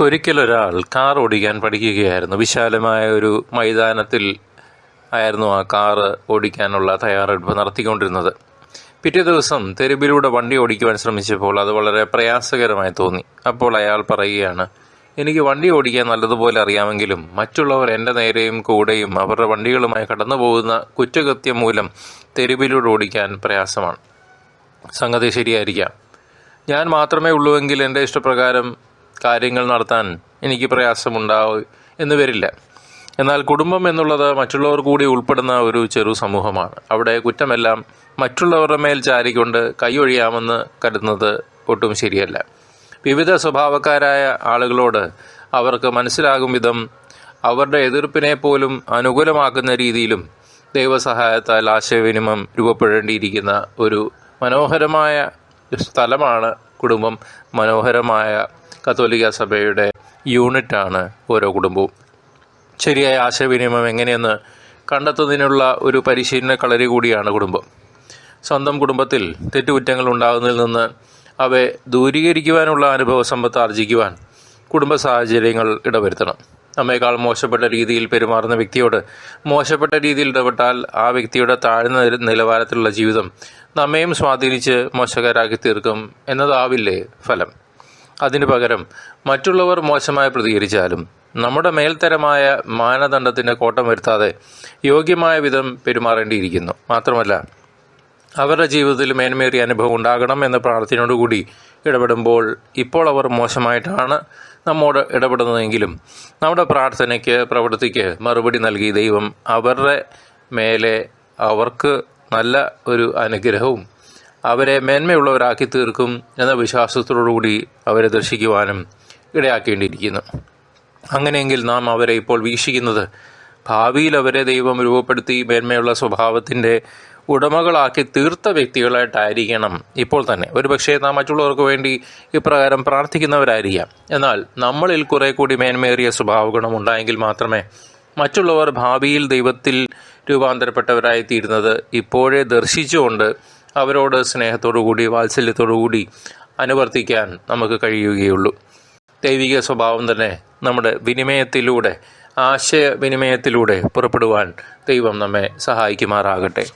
ഒരിക്കലൊരാൾ car ഓടിക്കാൻ പഠിക്കുകയായിരുന്നു. വിശാലമായ ഒരു മൈതാനത്തിൽ ആയിരുന്നു ആ കാറ് ഓടിക്കാനുള്ള തയ്യാറെടുപ്പ് നടത്തിക്കൊണ്ടിരുന്നത്. പിറ്റേ ദിവസം തെരുവിലൂടെ വണ്ടി ഓടിക്കുവാൻ ശ്രമിച്ചപ്പോൾ അത് വളരെ പ്രയാസകരമായി തോന്നി. അപ്പോൾ അയാൾ പറയുകയാണ് എനിക്ക് വണ്ടി ഓടിക്കാൻ നല്ലതുപോലെ അറിയാമെങ്കിലും മറ്റുള്ളവർ എന്റെ നേരെയും കൂടെയും അവരുടെ വണ്ടികളുമായി കടന്നു പോകുന്ന കുറ്റകൃത്യം മൂലം തെരുവിലൂടെ ഓടിക്കാൻ പ്രയാസമാണ്. സംഗതി ശരിയായിരിക്കാം. ഞാൻ മാത്രമേ ഉള്ളൂവെങ്കിൽ എന്റെ ഇഷ്ടപ്രകാരം കാര്യങ്ങൾ നടത്താൻ എനിക്ക് പ്രയാസമുണ്ടാവും എന്ന് വരില്ല. എന്നാൽ കുടുംബം എന്നുള്ളത് മറ്റുള്ളവർ കൂടി ഉൾപ്പെടുന്ന ഒരു ചെറു സമൂഹമാണ്. അവിടെ കുറ്റമെല്ലാം മറ്റുള്ളവരുടെ മേൽ ചാരിക്കൊണ്ട് കൈയൊഴിയാമെന്ന് കരുതുന്നത് ഒട്ടും ശരിയല്ല. വിവിധ സ്വഭാവക്കാരായ ആളുകളോട് അവർക്ക് മനസ്സിലാകും വിധം അവരുടെ എതിർപ്പിനെ പോലും അനുകൂലമാക്കുന്ന രീതിയിലും ദൈവസഹായത്താൽ ആശയവിനിമയം രൂപപ്പെടേണ്ടിയിരിക്കുന്ന ഒരു മനോഹരമായ സ്ഥലമാണ് കുടുംബം. മനോഹരമായ കത്തോലിക്ക സഭയുടെ യൂണിറ്റാണ് ഓരോ കുടുംബവും. ശരിയായ ആശയവിനിമയം എങ്ങനെയെന്ന് കണ്ടെത്തുന്നതിനുള്ള ഒരു പരിശീലന കളരി കൂടിയാണ് കുടുംബം. സ്വന്തം കുടുംബത്തിൽ തെറ്റുകുറ്റങ്ങൾ ഉണ്ടാകുന്നതിൽ നിന്ന് അവയെ ദൂരീകരിക്കുവാനുള്ള അനുഭവ സമ്പത്ത് ആർജിക്കുവാൻ കുടുംബ സാഹചര്യങ്ങൾ ഇടവരുത്തണം. നമ്മേക്കാൾ മോശപ്പെട്ട രീതിയിൽ പെരുമാറുന്ന വ്യക്തിയോട് മോശപ്പെട്ട രീതിയിൽ ഇടപെട്ടാൽ ആ വ്യക്തിയുടെ താഴ്ന്ന നിലവാരത്തിലുള്ള ജീവിതം നമ്മയും സ്വാധീനിച്ച് മോശകരാക്കി തീർക്കും എന്നതാവില്ലേ ഫലം? അതിനു പകരം മറ്റുള്ളവർ മോശമായി പ്രതികരിച്ചാലും നമ്മുടെ മേൽത്തരമായ മാനദണ്ഡത്തിന് കോട്ടം വരുത്താതെ യോഗ്യമായ വിധം പെരുമാറേണ്ടിയിരിക്കുന്നു. മാത്രമല്ല അവരുടെ ജീവിതത്തിൽ മേന്മേറിയ അനുഭവം ഉണ്ടാകണം എന്ന പ്രാർത്ഥനയോടുകൂടി ഇടപെടുമ്പോൾ ഇപ്പോൾ അവർ മോശമായിട്ടാണ് നമ്മോട് ഇടപെടുന്നതെങ്കിലും നമ്മുടെ പ്രാർത്ഥനയ്ക്ക് പ്രവൃത്തിക്ക് മറുപടി നൽകി ദൈവം അവരുടെ മേലെ അവർക്ക് നല്ല ഒരു അനുഗ്രഹവും അവരെ മേന്മയുള്ളവരാക്കി തീർക്കും എന്ന വിശ്വാസത്തോടുകൂടി അവരെ ദർശിക്കുവാനും ഇടയാക്കേണ്ടിയിരിക്കുന്നു. അങ്ങനെയെങ്കിൽ നാം അവരെ ഇപ്പോൾ വീക്ഷിക്കുന്നത് ഭാവിയിൽ അവരെ ദൈവം രൂപപ്പെടുത്തി മേന്മയുള്ള സ്വഭാവത്തിന്റെ ഉടമകളാക്കി തീർത്ത വ്യക്തികളായിട്ടായിരിക്കണം ഇപ്പോൾ തന്നെ. ഒരുപക്ഷേ നാം മറ്റുള്ളവർക്ക് വേണ്ടി ഇപ്രകാരം പ്രാർത്ഥിക്കുന്നവരായിരിക്കാം. എന്നാൽ നമ്മളിൽ കുറെ കൂടി മേന്മേറിയ സ്വഭാവഗുണം ഉണ്ടായെങ്കിൽ മാത്രമേ മറ്റുള്ളവർ ഭാവിയിൽ ദൈവത്തിൽ രൂപാന്തരപ്പെട്ടവരായി തീരുന്നത് ഇപ്പോഴേ ദർശിച്ചുകൊണ്ട് അവരോട് സ്നേഹത്തോടു കൂടി വാത്സല്യത്തോടു കൂടി അനുവർത്തിക്കാൻ നമുക്ക് കഴിയുകയുള്ളൂ. ദൈവിക സ്വഭാവം തന്നെ നമ്മുടെ വിനിമയത്തിലൂടെ ആശയവിനിമയത്തിലൂടെ പുറപ്പെടുവാൻ ദൈവം നമ്മെ സഹായിക്കുമാറാകട്ടെ.